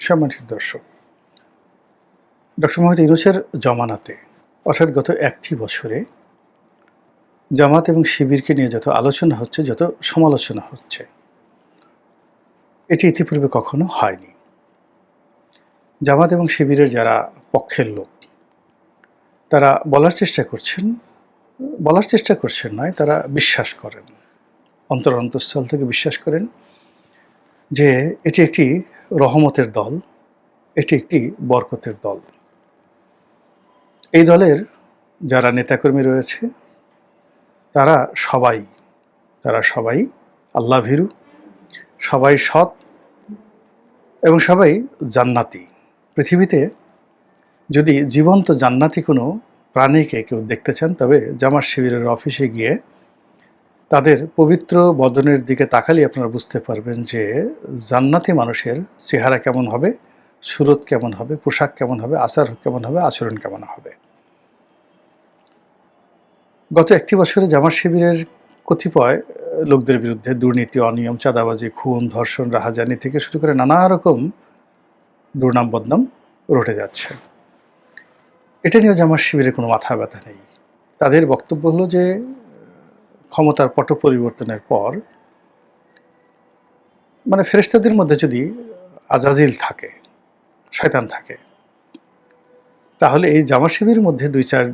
সম্মানিত দর্শক, ডক্টর মোহাম্মদ ইউনুসের জমানাতে, অর্থাৎ গত একটি বছরে, জামাত এবং শিবিরকে নিয়ে যত আলোচনা হচ্ছে, যত সমালোচনা হচ্ছে, এটি ইতিপূর্বে কখনো হয়নি। জামাত এবং শিবিরের যারা পক্ষের লোক, তারা বলার চেষ্টা করছেন, বলার চেষ্টা করছেন নয়, তারা বিশ্বাস করেন। অন্তর অন্তঃস্থল থেকে বিশ্বাস করেন যে এটি একটি রহমতের দল, এটি একটি বরকতের দল। এই দলের যারা নেতাকর্মী রয়েছে, তারা সবাই তারা সবাই আল্লাহ ভীরু, সবাই সৎ এবং সবাই জান্নাতি। পৃথিবীতে যদি জীবন্ত জান্নাতি কোনো প্রাণীকে কেউ দেখতে চান, তবে জামার শিবিরের অফিসে গিয়ে তাদের পবিত্র বদনের দিকে তাকালে আপনারা বুঝতে পারবেন যে জান্নাতি মানুষের চেহারা কেমন হবে, সুরত কেমন হবে, পোশাক কেমন হবে, আচার কেমন হবে, আচরণ কেমন হবে। গত একটি বছরে জামার শিবিরের কতিপয় লোকদের বিরুদ্ধে দুর্নীতি, অনিয়ম, চাঁদাবাজি, খুন, ধর্ষণ, রাহাজানি থেকে শুরু করে নানা রকম দুর্নাম বদনাম রটে যাচ্ছে। এটা নিয়েও জামার শিবিরের কোনো মাথা ব্যথা নেই। তাদের বক্তব্য হলো যে ক্ষমতার পট পরিবর্তনের পর মানে ফেরেস্তাদের মধ্যে যদি আজাজিল থাকে, শয়তান থাকে, তাহলে এই জামা শিবির মধ্যে দুই চার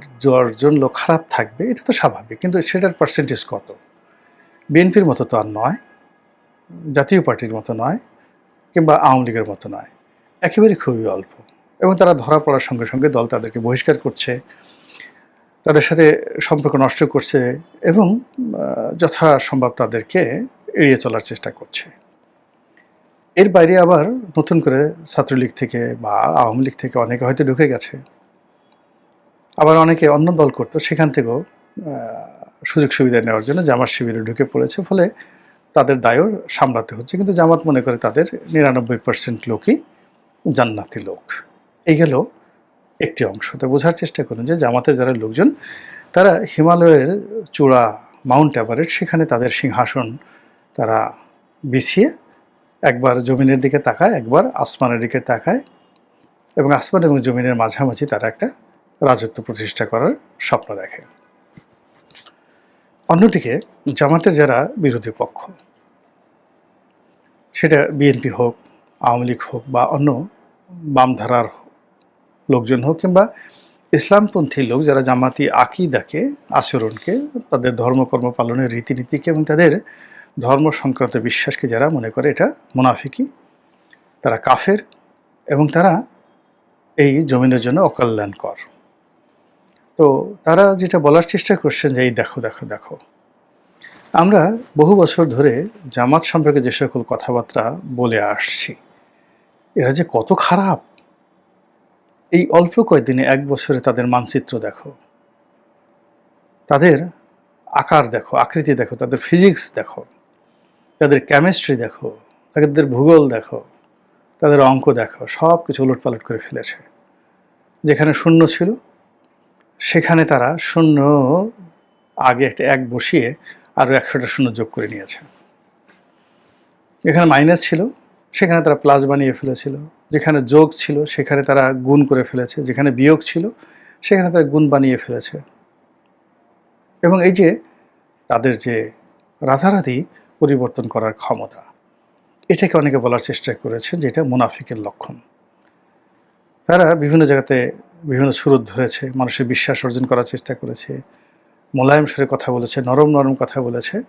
জন লোক খারাপ থাকবে, এটা তো স্বাভাবিক। কিন্তু সেটার পার্সেন্টেজ কত? বিএনপির মতো তো আর নয়, জাতীয় পার্টির মতো নয়, কিংবা আওয়ামী লীগের মতো নয়। একেবারে খুবই অল্প। এবং তারা ধরা পড়ার সঙ্গে সঙ্গে দল তাদেরকে বহিষ্কার করছে। তাদের সাথে সম্পর্ক নষ্ট করছে এবং যথাসম্ভব তাদেরকে এড়িয়ে চলার চেষ্টা করছে। এর বাইরে আবার নতুন করে ছাত্রলীগ থেকে বা আওয়ামী লীগ থেকে অনেকে হয়তো ঢুকে গেছে। আবার অনেকে অন্য দল করতো, সেখান থেকেও সুযোগ সুবিধা নেওয়ার জন্য জামাত শিবিরে ঢুকে পড়েছে, ফলে তাদের দায়ও সামলাতে হচ্ছে। কিন্তু জামাত মনে করে তাদের নিরানব্বই পার্সেন্ট লোকই জান্নাতি লোক। এই গেল একটি অংশ। তো বোঝার চেষ্টা করুন যে জামাতে যারা লোকজন, তারা হিমালয়ের চূড়া মাউন্ট এভারেস্ট, সেখানে তাদের সিংহাসন তারা বিছিয়ে একবার জমিনের দিকে তাকায়, একবার আসমানের দিকে তাকায় এবং আসমান এবং জমিনের মাঝামাঝি তারা একটা রাজত্ব প্রতিষ্ঠা করার স্বপ্ন দেখে। অন্যদিকে জামাতের যারা বিরোধী পক্ষ, সেটা বিএনপি হোক, আওয়ামী লীগ হোক বা অন্য বামধারার লোকজন হোক কিংবা ইসলামপন্থী লোক যারা জামাতি আকিদাকে আচরণকে, তাদের ধর্মকর্ম পালনের রীতিনীতিকে এবং তাদের ধর্ম সংক্রান্ত বিশ্বাসকে যারা মনে করে এটা মুনাফিকি তারা কাফের এবং তারা এই জমিনের জন্য অকল্যাণকর। তো তারা যেটা বলার চেষ্টা করছেন যে, এই দেখো দেখো দেখো। আমরা বহু বছর ধরে জামাত সম্পর্কে যে সকল কথাবার্তা বলে আসছি, এরা যে কত খারাপ এই অল্প কয়েকদিনে এক বছরে তাদের মানচিত্র দেখো। তাদের আকার দেখো, আকৃতি দেখো, তাদের ফিজিক্স দেখো, তাদের কেমিস্ট্রি দেখো, তাদের ভূগোল দেখো, তাদের অঙ্ক দেখো সব কিছু উলটপালট করে ফেলেছে। যেখানে শূন্য ছিল, সেখানে তারা শূন্য আগে একটা এক বসিয়ে আরও একশোটা শূন্য যোগ করে নিয়েছে। এখানে মাইনাস ছিল, সেখানে তারা প্লাস বানিয়ে ফেলেছিল। যেখানে যোগ ছিল, সেখানে তারা গুণ করে ফেলেছে। যেখানে বিয়োগ ছিল, সেখানে তারা গুণ বানিয়ে ফেলেছে। এবং এই যে তাদের যে রাধারাধি পরিবর্তন করার ক্ষমতা, এটাকে অনেকে বলার চেষ্টা করেছে যে এটা মুনাফিকের লক্ষণ। তারা বিভিন্ন জায়গাতে বিভিন্ন সুরত ধরেছে, মানুষের বিশ্বাস অর্জন করার চেষ্টা করেছে, মোলায়েম সুরে কথা বলেছে, নরম নরম কথা বলেছে।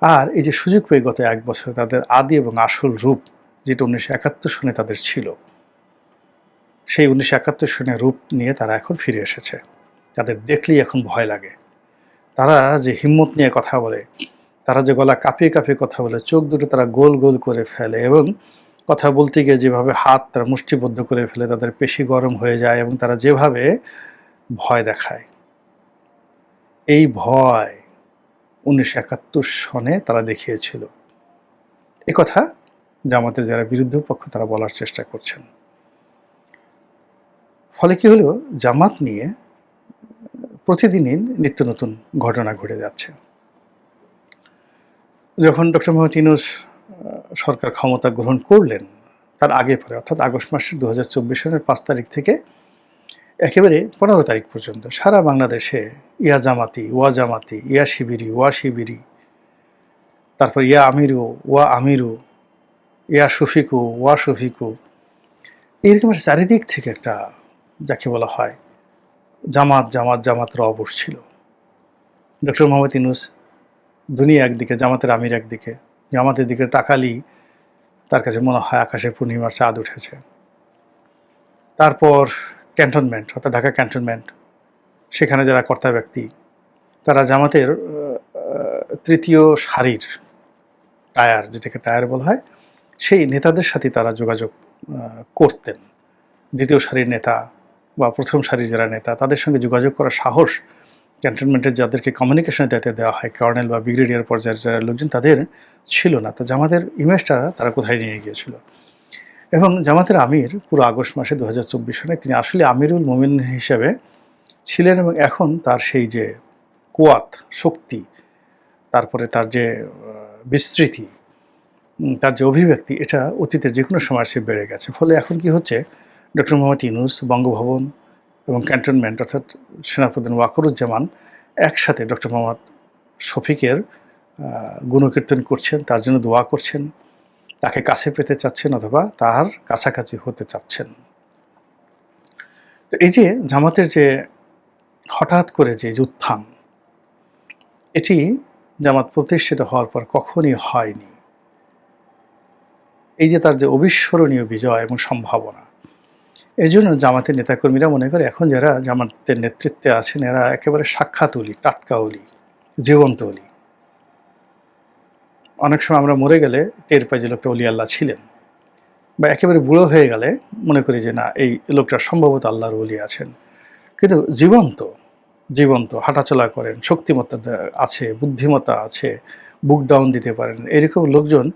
আর এই যে সুযোগ পেয়ে গত এক বছর তাদের আদি এবং আসল রূপ যেটা উনিশশো একাত্তর সনে তাদের ছিল। সেই উনিশশো একাত্তর সনে রূপ নিয়ে তারা এখন ফিরে এসেছে। তাদের দেখলেই এখন ভয় লাগে। তারা যে হিম্মত নিয়ে কথা বলে, তারা যে গলা কাঁপিয়ে কাঁপিয়ে কথা বলে, চোখ দুটো তারা গোল গোল করে ফেলে এবং কথা বলতে গিয়ে যেভাবে হাত তারা মুষ্টিবদ্ধ করে ফেলে, তাদের পেশি গরম হয়ে যায় এবং তারা যেভাবে ভয় দেখায়। এই ভয় উনিশশো একাত্তর সনে তারা দেখিয়েছিল। এ কথা জামাতের যারা বিরুদ্ধ পক্ষ, তারা বলার চেষ্টা করছেন। ফলে কি হলো? জামাত নিয়ে প্রতিদিনই নিত্য নতুন ঘটনা ঘটে যাচ্ছে। যখন ডক্টর মোহাম্মদ ইনুস সরকার ক্ষমতা গ্রহণ করলেন, তার আগে পরে, অর্থাৎ আগস্ট মাসের দু হাজার চব্বিশ সালের পাঁচ তারিখ থেকে, একেবারে পনেরো তারিখ পর্যন্ত সারা বাংলাদেশে ইয়া জামাতি, ওয়া জামাতি, ইয়া শিবিরি, ওয়া শিবিরি, তারপর ইয়া আমিরু, ওয়া আমিরু ইয়া শফিকু, ওয়া শফিকু। এরকম একটা চারিদিক থেকে একটা যাকে বলা হয় জামাত জামাত, জামাতের অবশ ছিল। ডক্টর মোহাম্মদ ইনুস দুনিয়া একদিকে, জামাতের আমির একদিকে, জামাতের দিকে তাকালি তার কাছে মনে হয় আকাশে পূর্ণিমার চাঁদ উঠেছে। তারপর ক্যান্টনমেন্ট, অর্থাৎ ঢাকা ক্যান্টনমেন্ট, সেখানে যারা কর্তা ব্যক্তি, তারা জামাতের তৃতীয় সারির টায়ার, যেটাকে টায়ার বলা হয় সেই নেতাদের সাথে তারা যোগাযোগ করতেন। দ্বিতীয় সারির নেতা বা প্রথম সারির যারা নেতা, তাদের সঙ্গে যোগাযোগ করার সাহস ক্যান্টনমেন্টের যাদেরকে কমিউনিকেশনের দায়িত্ব দেওয়া হয়, কর্নেল বা ব্রিগেডিয়ার পর্যায়ের যারা লোকজন, তাদের ছিল না। তো জামাতের ইমেজটা তারা কোথায় নিয়ে গিয়েছিল? এবং জামাতের আমির পুরো আগস্ট মাসে দু হাজার চব্বিশ সনে তিনি আসলে আমিরুল মোমিন হিসেবে ছিলেন এবং এখন তার সেই যে কোয়াত শক্তি, তারপরে তার যে বিস্তৃতি তার যে অভিব্যক্তি, এটা অতীতের যে কোনো সময় সে বেড়ে গেছে। ফলে এখন কি হচ্ছে, ডক্টর মোহাম্মদ ইউনুস, বঙ্গভবন এবং ক্যান্টনমেন্ট অর্থাৎ সেনাপ্রধান ওয়াকরুজ্জামান একসাথে ডক্টর মোহাম্মদ শফিকের গুণকীর্তন করছেন, তার জন্য দোয়া করছেন, তাকে কাছে পেতে চাচ্ছেন অথবা তার কাছাকাছি হতে চাচ্ছেন। তো এই যে জামাতের যে হঠাৎ করে যে উত্থান, এটি জামাত প্রতিষ্ঠিত হওয়ার পর কখনই হয়নি। এই যে তার যে অবিস্মরণীয় বিজয় এবং সম্ভাবনা এই জন্য জামাতের নেতাকর্মীরা মনে করে এখন যারা জামাতের নেতৃত্বে আছেন, এরা একেবারে সাক্ষাৎ অলি, টাটকা অলি, জীবন্ত অলি। অনেক সময় আমরা মরে গেলে টের পাই যে লোকটা অলি আল্লাহ ছিলেন বা একেবারে বুড়ো হয়ে গেলে মনে করি যে না, এই লোকটা সম্ভবত আল্লাহর অলি আছেন। কিন্তু জীবন্ত জীবন্ত, হাঁটাচলা করেন, শক্তিমত্তা আছে, বুদ্ধিমত্তা আছে, বুক ডাউন দিতে পারেন, এরকম লোকজন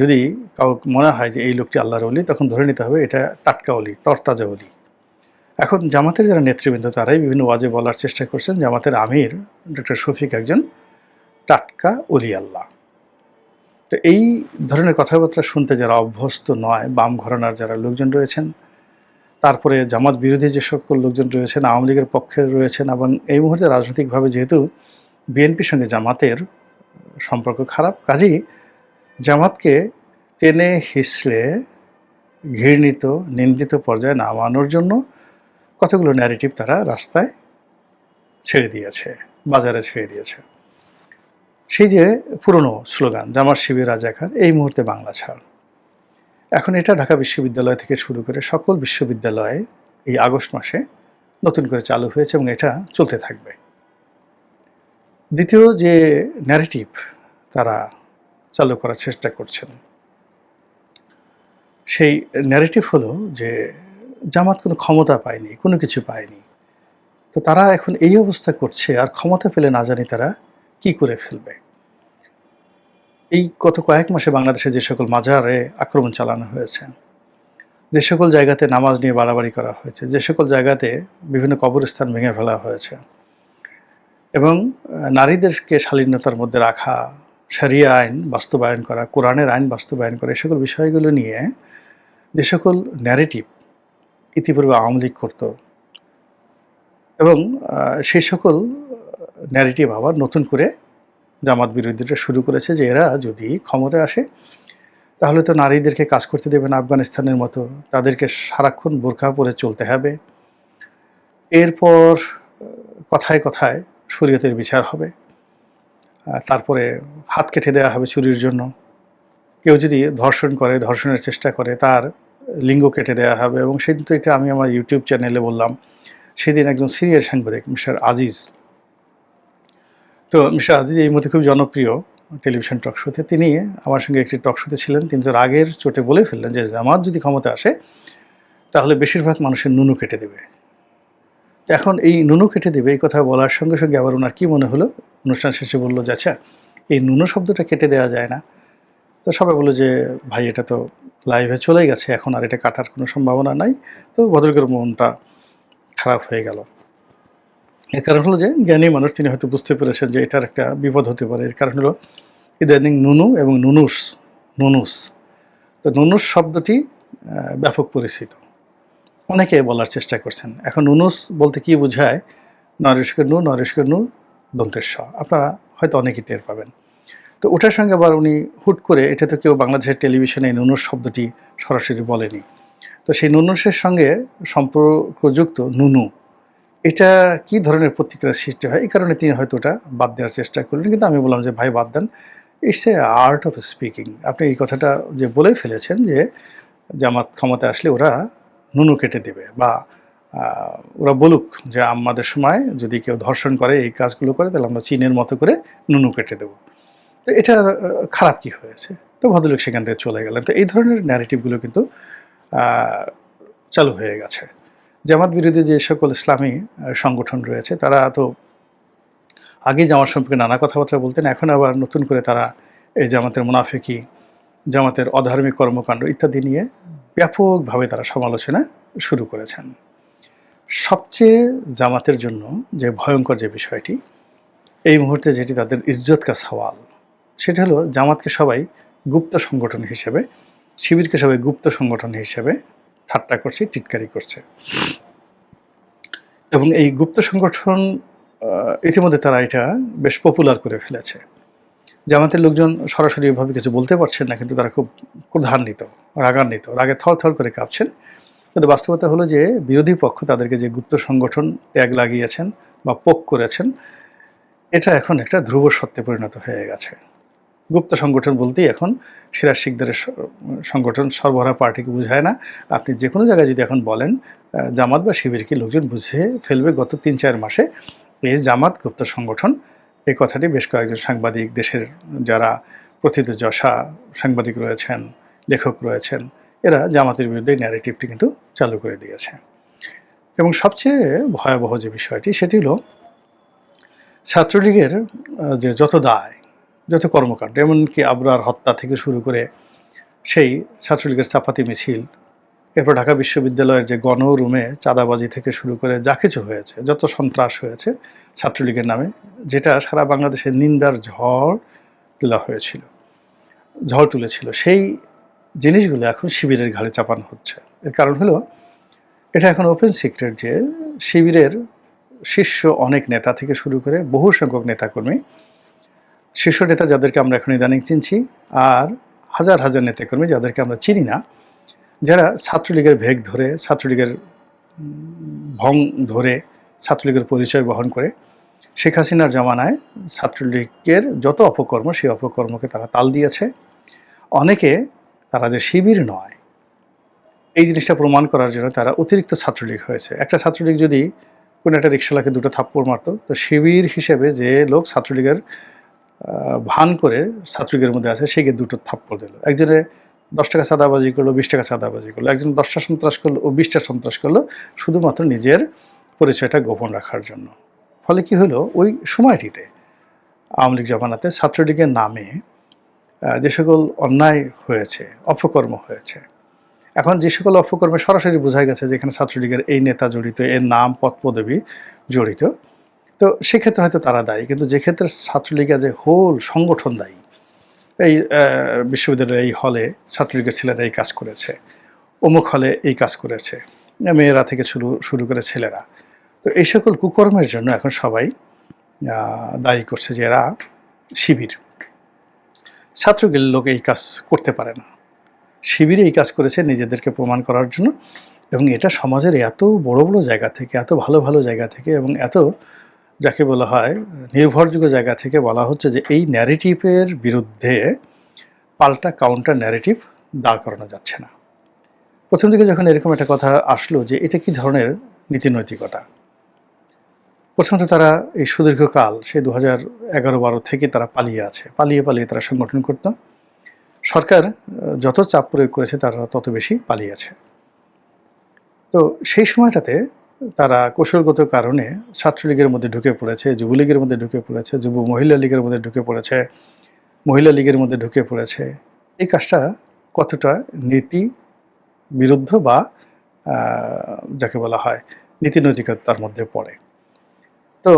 যদি কাউ মনে হয় যে এই লোকটি আল্লাহর অলি তখন ধরে নিতে হবে এটা টাটকা অলি তরতাজা অলি এখন জামাতের যারা নেতৃবৃন্দ, তারাই বিভিন্ন ওয়াজে বলার চেষ্টা করছেন, জামাতের আমির ডক্টর শফিক একজন টাটকা অলি আল্লাহ। তো এই ধরনের কথাবার্তা শুনতে যারা অভ্যস্ত নয়, বাম ঘরানার যারা লোকজন রয়েছেন, তারপরে জামাত বিরোধী যে সকল লোকজন রয়েছেন, আওয়ামী লীগের পক্ষে রয়েছেন, এবং এই মুহূর্তে রাজনৈতিকভাবে যেহেতু বিএনপির সঙ্গে জামাতের সম্পর্ক খারাপ, কাজেই জামাতকে টেনে হিসলে ঘৃণিত, নিন্দিত পর্যায়ে নামানোর জন্য কতগুলো ন্যারেটিভ তারা রাস্তায় ছেড়ে দিয়েছে, বাজারে ছেড়ে দিয়েছে। সেই যে পুরনো স্লোগান জামার শিবির রাজাকার এই মুহূর্তে বাংলা ছাড়। এখন এটা ঢাকা বিশ্ববিদ্যালয় থেকে শুরু করে সকল বিশ্ববিদ্যালয়ে এই আগস্ট মাসে নতুন করে চালু হয়েছে এবং এটা চলতে থাকবে। দ্বিতীয় যে ন্যারেটিভ তারা চালু করার চেষ্টা করছেন। সেই ন্যারেটিভ হলো যে জামাত কোনো ক্ষমতা পায়নি, কোনো কিছু পায়নি। তো তারা এখন এই অবস্থা করছে, আর ক্ষমতা পেলে না জানি তারা কি করে ফেলবে। এই গত কয়েক মাসে বাংলাদেশে যে সকল মাজারে আক্রমণ চালানো হয়েছে, যে সকল জায়গাতে নামাজ নিয়ে বাড়াবাড়ি করা হয়েছে, যে সকল জায়গাতে বিভিন্ন কবরস্থান ভেঙে ফেলা হয়েছে এবং নারীদেরকে শালীনতার মধ্যে রাখা সারিয়া আইন বাস্তবায়ন করা, কোরআনের আইন বাস্তবায়ন করা, এই সকল বিষয়গুলো নিয়ে যে সকল ন্যারেটিভ ইতিপূর্বে আওয়ামী লীগ করত এবং সেই সকল ন্যারেটিভ আবার নতুন করে জামাত বিরোধীরা শুরু করেছে যে এরা যদি ক্ষমতায় আসে, তাহলে তো নারীদেরকে কাজ করতে দেবে না আফগানিস্তানের মতো, তাদেরকে সারাক্ষণ বোরখা পরে চলতে হবে। এরপর কথায় কথায় শরীয়তের বিচার হবে। তারপরে হাত কেটে দেওয়া হবে চুরির জন্য। কেউ যদি ধর্ষণ করে, ধর্ষণের চেষ্টা করে, তার লিঙ্গ কেটে দেওয়া হবে এবং সেদিন তো এটা আমি আমার ইউটিউব চ্যানেলে বললাম, সেদিন একজন সিনিয়র সাংবাদিক, মিস্টার আজিজ। তো মিস্টার আজিজ এই মুহূর্তে খুব জনপ্রিয় টেলিভিশন টক শোতে। তিনি আমার সঙ্গে একটি টক শোতে ছিলেন। তিনি তো রাগের চোটে বলে ফেললেন যে, জামাত যদি ক্ষমতা আসে, তাহলে বেশিরভাগ মানুষের নুনু কেটে দেবে। এখন এই নুনু কেটে দেবে, এই কথা বলার সঙ্গে সঙ্গে আবার ওনার কী মনে হলো? অনুষ্ঠান শেষে বলল যে আচ্ছা এই নুনু শব্দটা কেটে দেওয়া যায় না। তো সবাই বলল যে, ভাই, এটা তো লাইভে চলে গেছে, এখন আর এটা কাটার কোনো সম্ভাবনা নাই। তো ভদ্রকের মনটা খারাপ হয়ে গেল। এর কারণ হলো যে, জ্ঞানী মানুষ, তিনি হয়তো বুঝতে পেরেছেন যে, এটার একটা বিপদ হতে পারে। এর কারণ হলো, ইদানিং নুনু এবং নুনুস নুনুস। তো তো নুনুস শব্দটি ব্যাপক পরিচিত। অনেকে বলার চেষ্টা করছেন। এখন নুনুস বলতে কি বোঝায়? নরেশকের নু নরেশকের নু, দন্তের স। আপনারা হয়তো অনেকেই টের পাবেন। তো ওটার সঙ্গে আবার উনি হুট করে, এটা তো কেউ বাংলাদেশের টেলিভিশনে নুনুস শব্দটি সরাসরি বলেনি। তো সেই নুনুসের সঙ্গে সম্পর্কযুক্ত নুনু, এটা কি ধরনের প্রতিক্রিয়া সৃষ্টি হয়? এই কারণে তিনি হয়তো ওটা বাদ দেওয়ার চেষ্টা করলেন। কিন্তু আমি বললাম যে, ভাই, বাদ দেন। It's a art of speaking আপনি এই কথাটা যে বলেই ফেলেছেন যে, জামাত ক্ষমতা আসলে ওরা নুনু কেটে দেবে বা ওরা বলুক যে আমাদের সময় যদি কেউ ধর্ষণ করে, এই কাজগুলো করে, তাহলে আমরা চীনের মতো করে নুনু কেটে দেবো। তো এটা খারাপ কি হয়েছে? তো ভদ্রলোক সেখান থেকে চলে গেলেন। তো এই ধরনের ন্যারেটিভগুলো কিন্তু চালু হয়ে গেছে। জামাত বিরোধী যে সকল ইসলামী সংগঠন রয়েছে, তারা তো আগে জামাত সম্পর্কে নানা কথাবার্তা বলতেন, এখন আবার নতুন করে তারা এই জামাতের মুনাফিকি, জামাতের অধার্মিক কর্মকাণ্ড ইত্যাদি নিয়ে ব্যাপকভাবে তারা সমালোচনা শুরু করেছেন। সবচেয়ে জামাতের জন্য যে ভয়ঙ্কর যে বিষয়টি, এই মুহূর্তে যেটি তাদের ইজ্জত কা সওয়াল, সেটা হলো জামাতকে সবাই গুপ্ত সংগঠন হিসেবে, শিবিরকে সবাই গুপ্ত সংগঠন হিসেবে ঠাট্টা করছে, টিটকারি করছে। এবং এই গুপ্ত সংগঠন ইতিমধ্যে তারা এটা বেশ পপুলার করে ফেলেছে। জামাতের লোকজন সরাসরি এভাবে কিছু বলতে পারছেন না, কিন্তু তারা খুব ক্রধান্বিত, রাগান্বিত, রাগে থর থর করে কাঁপছেন। কিন্তু বাস্তবতা হলো যে বিরোধী পক্ষ তাদেরকে যে গুপ্ত সংগঠন ট্যাগ লাগিয়েছেন বা পোক করেছেন, এটা এখন একটা ধ্রুব সত্যে পরিণত হয়ে গেছে। গুপ্ত সংগঠন বলতেই এখন সিরাজ শিকদারের সংগঠন সরবরাহ পার্টিকে বোঝায় না। আপনি যে কোনো জায়গায় যদি এখন বলেন জামাত বা শিবিরকে লোকজন বুঝে ফেলবে, গত তিন চার মাসে এই জামাত গুপ্ত সংগঠন এই কথাটি বেশ কয়েকজন সাংবাদিক, দেশের যারা প্রথিতযশা সাংবাদিক রয়েছেন, লেখক রয়েছেন, এরা জামাতের বিরুদ্ধে ন্যারেটিভটি কিন্তু চালু করে দিয়েছে। এবং সবচেয়ে ভয়াবহ যে বিষয়টি, সেটি হলো ছাত্রলীগের যে যত দায়, যত কর্মকাণ্ড, এমনকি আবরার হত্যা থেকে শুরু করে সেই ছাত্রলীগের চাপাতি মিছিল এরপর ঢাকা বিশ্ববিদ্যালয়ের যে গণ রুমে চাঁদাবাজি থেকে শুরু করে যা কিছু হয়েছে, যত সন্ত্রাস হয়েছে ছাত্রলীগের নামে, যেটা সারা বাংলাদেশের নিন্দার ঝড় তোলা হয়েছিল, ঝড় তুলেছিল। সেই জিনিসগুলো এখন শিবিরের ঘাড়ে চাপানো হচ্ছে। এর কারণ হলো, এটা এখন ওপেন সিক্রেট যে শিবিরের শীর্ষ অনেক নেতা থেকে শুরু করে বহু সংখ্যক নেতাকর্মী, শীর্ষ নেতা যাদেরকে আমরা এখন ইদানিং চিনছি, আর হাজার হাজার নেতাকর্মী যাদেরকে আমরা চিনি না যারা ছাত্রলীগের ভেগ ধরে, ছাত্রলীগের ভং ধরে ছাত্রলীগের পরিচয় বহন করে, শেখ হাসিনার জামানায় ছাত্রলীগের যত অপকর্ম, সেই অপকর্মকে তারা তাল দিয়েছে। অনেকে তারা যে শিবির নয়, এই জিনিসটা প্রমাণ করার জন্য তারা অতিরিক্ত ছাত্রলীগ হয়েছে। একটা ছাত্রলীগ যদি কোনো একটা রিক্সালাকে দুটো থাপ্পড় মারতো, তো শিবির হিসেবে যে লোক ছাত্রলীগের ভান করে ছাত্রলীগের মধ্যে আছে, সে দুটো থাপ্পড় দিল। একজনে দশ টাকা চাঁদাবাজি করল, বিশ টাকা চাঁদাবাজি করল। একজন দশটা সন্ত্রাস করল ও বিশটা সন্ত্রাস করল শুধুমাত্র নিজের পরিচয়টা গোপন রাখার জন্য। ফলে কি হলো? ওই সময়টিতে আওয়ামী লীগ জামানাতে ছাত্রলীগের নামে যে সকল অন্যায় হয়েছে, অপকর্ম হয়েছে, এখন যে সকল অপকর্মে সরাসরি বোঝা গেছে যে এখানে ছাত্রলীগের এই নেতা জড়িত, এর নাম পদ পদবী জড়িত, তো সেক্ষেত্রে হয়তো তারা দায়ী। কিন্তু যে ক্ষেত্রে ছাত্রলীগের যে হোল সংগঠন দায়ী এই বিশ্ববিদ্যালয়ের এই হলে ছাত্রলীগের ছেলেরা এই কাজ করেছে। অমুক হলে এই কাজ করেছে। মেয়েরা থেকে শুরু শুরু করে ছেলেরা। তো এই সকল কুকর্মের জন্য এখন সবাই দায়ী করছে যে এরা শিবির। ছাত্রলীগের লোক এই কাজ করতে পারে না। শিবিরে এই কাজ করেছে নিজেদেরকে প্রমাণ করার জন্য এবং এটা সমাজের এত বড় বড় জায়গা থেকে, এত ভালো ভালো জায়গা থেকে এবং এত যাকে বলা হয় নির্ভরযোগ্য জায়গা থেকে বলা হচ্ছে যে এই ন্যারেটিভের বিরুদ্ধে পাল্টা কাউন্টার ন্যারেটিভ দাঁড় করানো যাচ্ছে না। প্রথম দিকে যখন এরকম একটা কথা আসলো যে এটা কি ধরনের নীতি নৈতিকতা? প্রথমত তারা এই সুদীর্ঘকাল, সেই দু হাজার এগারো বারো থেকে তারা পালিয়ে আছে, পালিয়ে পালিয়ে তারা সংগঠন করত। সরকার যত চাপ প্রয়োগ করেছে তারা তত বেশি পালিয়েছে তো সেই সময়টাতে তারা কৌশলগত কারণে ছাত্রলীগের মধ্যে ঢুকে পড়েছে, যুবলীগের মধ্যে ঢুকে পড়েছে, যুব মহিলা লীগের মধ্যে ঢুকে পড়েছে, মহিলা লীগের মধ্যে ঢুকে পড়েছে। এই কাজটা কতটা নীতি বিরুদ্ধ বা যাকে বলা হয় নীতি নৈতিকতার মধ্যে পড়ে? তো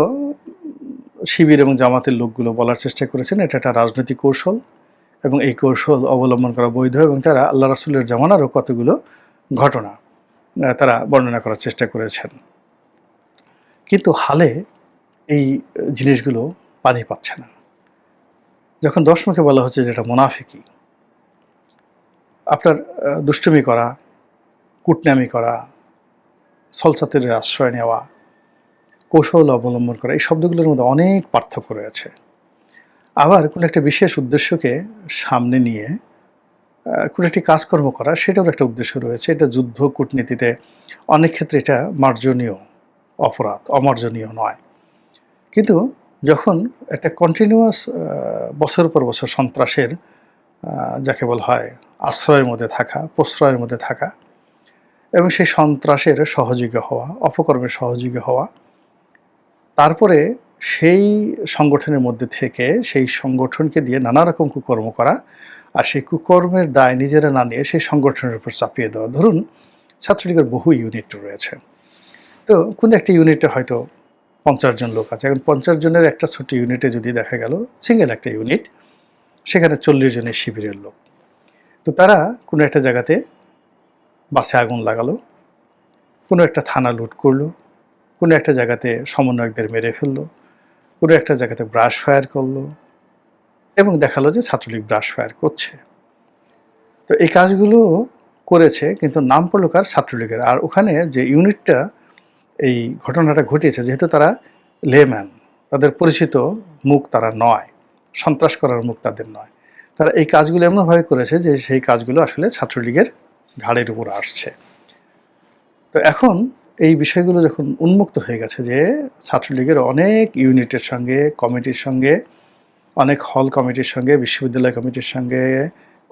শিবির এবং জামাতের লোকগুলো বলার চেষ্টা করেছেন, এটা একটা রাজনৈতিক কৌশল এবং এই কৌশল অবলম্বন করা বৈধ এবং তারা আল্লাহ রাসুলের জামানারও কতগুলো ঘটনা তারা বর্ণনা করার চেষ্টা করেছেন। কিন্তু হালে এই জিনিসগুলো পানি পাচ্ছে না। যখন দশমুখে বলা হচ্ছে যে এটা মোনাফিকি, আপনার দুষ্টুমি করা, কুটনামি করা, সলসাতের আশ্রয় নেওয়া, কৌশল অবলম্বন করা, এই শব্দগুলোর মধ্যে অনেক পার্থক্য রয়েছে। আবার কোনো একটা বিশেষ উদ্দেশ্যকে সামনে নিয়ে কোনো একটি কাজকর্ম করা সেটাও একটা উদ্দেশ্য রয়েছে। এটা যুদ্ধ কূটনীতিতে অনেক ক্ষেত্রে এটা মার্জনীয় অপরাধ, অমার্জনীয় নয়। কিন্তু যখন একটা কন্টিনিউয়াস বছর পর বছর সন্ত্রাসের যাকে বলা হয় আশ্রয়ের মধ্যে থাকা, প্রশ্রয়ের মধ্যে থাকা এবং সেই সন্ত্রাসের সহযোগী হওয়া, অপকর্মের সহযোগী হওয়া, তারপরে সেই সংগঠনের মধ্যে থেকে সেই সংগঠনকে দিয়ে নানা রকম কুকর্ম করা আর সেই কুকর্মের দায় নিজেরা না নিয়ে সেই সংগঠনের উপর চাপিয়ে দেওয়া। ধরুন, ছাত্রলীগের বহু ইউনিট রয়েছে। তো কোনো একটা ইউনিটে হয়তো পঞ্চাশ জন লোক আছে। এখন পঞ্চাশ জনের একটা ছোট্ট ইউনিটে যদি দেখা গেল সিঙ্গেল একটা ইউনিট সেখানে চল্লিশ জনের শিবিরের লোক। তো তারা কোনো একটা জায়গাতে বাসে আগুন লাগালো, কোনো একটা থানা লুট করল, কোনো একটা জায়গাতে সমন্বয়কদের মেরে ফেলল, কোনো একটা জায়গাতে ব্রাশ ফায়ার করল এবং দেখাল যে ছাত্রলীগ ব্রাশ ফায়ার করছে। তো এই কাজগুলো করেছে, কিন্তু নাম পড়ল কার? ছাত্রলীগের। আর ওখানে যে ইউনিটটা, এই ঘটনাটা ঘটিয়েছে, যেহেতু তারা লেম্যান, তাদের পরিচিত মুখ তারা নয়, সন্ত্রাস করার মুখ তাদের নয়। তারা এই কাজগুলো এমনভাবে করেছে যে সেই কাজগুলো আসলে ছাত্রলীগের ঘাড়ের উপর আসছে। তো এখন এই বিষয়গুলো যখন উন্মুক্ত হয়ে গেছে যে ছাত্রলীগের অনেক ইউনিটের সঙ্গে, কমিটির সঙ্গে অনেক হল কমিটির সঙ্গে, বিশ্ববিদ্যালয় কমিটির সঙ্গে,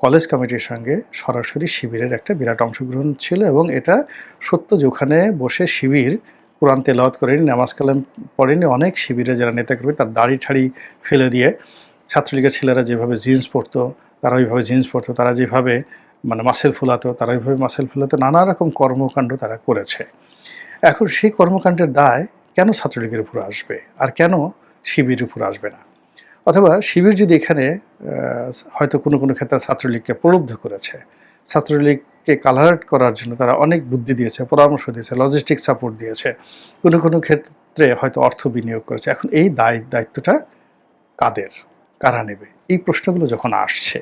কলেজ কমিটির সঙ্গে সরাসরি শিবিরের একটা বিরাট অংশগ্রহণ ছিল এবং এটা সত্য যে ওখানে বসে শিবির কোরআন তেলাওয়াত করেনি, নামাজ কালাম পড়েনি, অনেক শিবিরে যারা নেতাকর্মী তার দাড়ি ঠাড়ি ফেলে দিয়ে ছাত্রলীগের ছেলেরা যেভাবে জিন্স পরতো, তারা ওইভাবে জিন্স পরতো, তারা যেভাবে মানে মাসেল ফুলাতো, তারা ওইভাবে মাসেল ফুলাতো, নানা রকম কর্মকাণ্ড তারা করেছে। এখন সেই কর্মকাণ্ডের দায় কেন ছাত্রলীগের উপর আসবে? আর কেন শিবির উপর আসবে না? অথবা শিবির যদি এখানে হয়তো কোনো কোনো ক্ষেত্রে ছাত্রলীগকে প্রলুব্ধ করেছে। ছাত্রলীগকে কালার্ট করার জন্য তারা অনেক বুদ্ধি দিয়েছে, পরামর্শ দিয়েছে লজিস্টিক সাপোর্ট দিয়েছে। কোনো কোনো ক্ষেত্রে হয়তো অর্থ বিনিয়োগ করেছে। এখন এই দায়, দায়িত্বটা কাদের? কারা নেবে? এই প্রশ্নগুলো যখন আসছে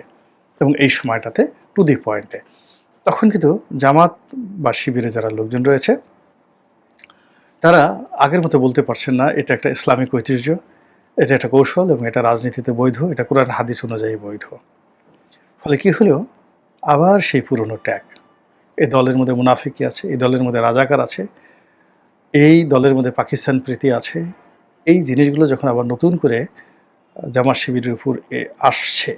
এবং এই সময়টাতে টু দি পয়েন্টে তখন কিন্তু জামাত বা শিবিরে যারা লোকজন রয়েছে, তারা আগের মতো বলতে পারছেন না, এটা একটা ইসলামিক ঐতিহ্য। এটা একটা কৌশল এবং এটা রাজনীতিতে বৈধ, এটা কোরআন হাদিস অনুযায়ী বৈধ। ফলে কি হলো? আবার সেই পুরনো ট্যাগ। এই দলের মধ্যে মুনাফিকি আছে, এই দলের মধ্যে রাজাকার আছে, এই দলের মধ্যে পাকিস্তান প্রীতি আছে। এই জিনিসগুলো যখন আবার নতুন করে জামাত শিবিরের উপর আসছে,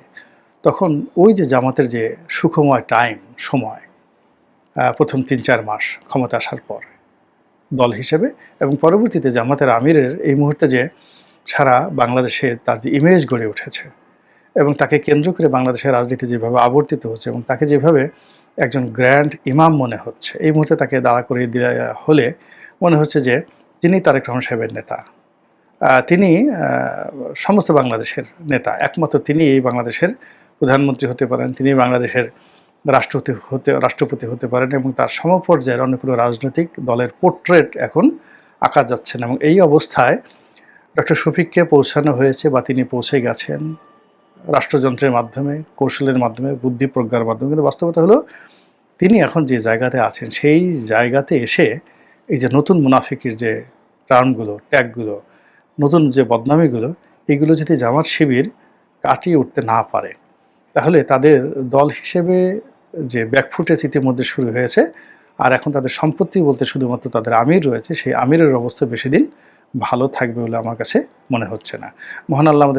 তখন ওই যে জামাতের যে সুখময় টাইম, সময় প্রথম তিন চার মাস ক্ষমতা আসার পর দল হিসেবে এবং পরবর্তীতে জামাতের আমিরের এই মুহূর্তে যে সারা বাংলাদেশে তার যে ইমেজ গড়ে উঠেছে এবং তাকে কেন্দ্র করে বাংলাদেশের রাজনীতি যেভাবে আবর্তিত হচ্ছে এবং তাকে যেভাবে একজন গ্র্যান্ড ইমাম মনে হচ্ছে, এই মুহূর্তে তাকে দাঁড়া করিয়ে দেওয়া হলে মনে হচ্ছে যে তিনি তারেক রহমান সাহেবের নেতা। তিনি সমস্ত বাংলাদেশের নেতা, একমাত্র তিনি এই বাংলাদেশের প্রধানমন্ত্রী হতে পারেন, তিনি বাংলাদেশের রাষ্ট্রপতি হতে রাষ্ট্রপতি হতে পারেন এবং তার সমপর্যায়ের অনেকগুলো রাজনৈতিক দলের পোর্ট্রেট এখন আঁকা যাচ্ছে না এবং এই অবস্থায় ডক্টর শফিককে পৌঁছানো হয়েছে বা তিনি পৌঁছে গেছেন রাষ্ট্রযন্ত্রের মাধ্যমে, কৌশলের মাধ্যমে, বুদ্ধি প্রজ্ঞার মাধ্যমে। কিন্তু বাস্তবতা হলো, তিনি এখন যে জায়গাতে আছেন, সেই জায়গাতে এসে এই যে নতুন মুনাফিকের যে টার্মগুলো, ট্যাগগুলো, নতুন যে বদনামিগুলো, এগুলো যদি জামাত শিবির কাটিয়ে উঠতে না পারে, তাহলে তাদের দল হিসেবে যে ব্যাকফুটেজ ইতিমধ্যে শুরু হয়েছে, আর এখন তাদের সম্পত্তি বলতে শুধুমাত্র তাদের আমির রয়েছে, সেই আমিরের অবস্থা বেশি দিন ভালো থাকবে বলে আমার কাছে মনে হচ্ছে না। মহান আল্লাহ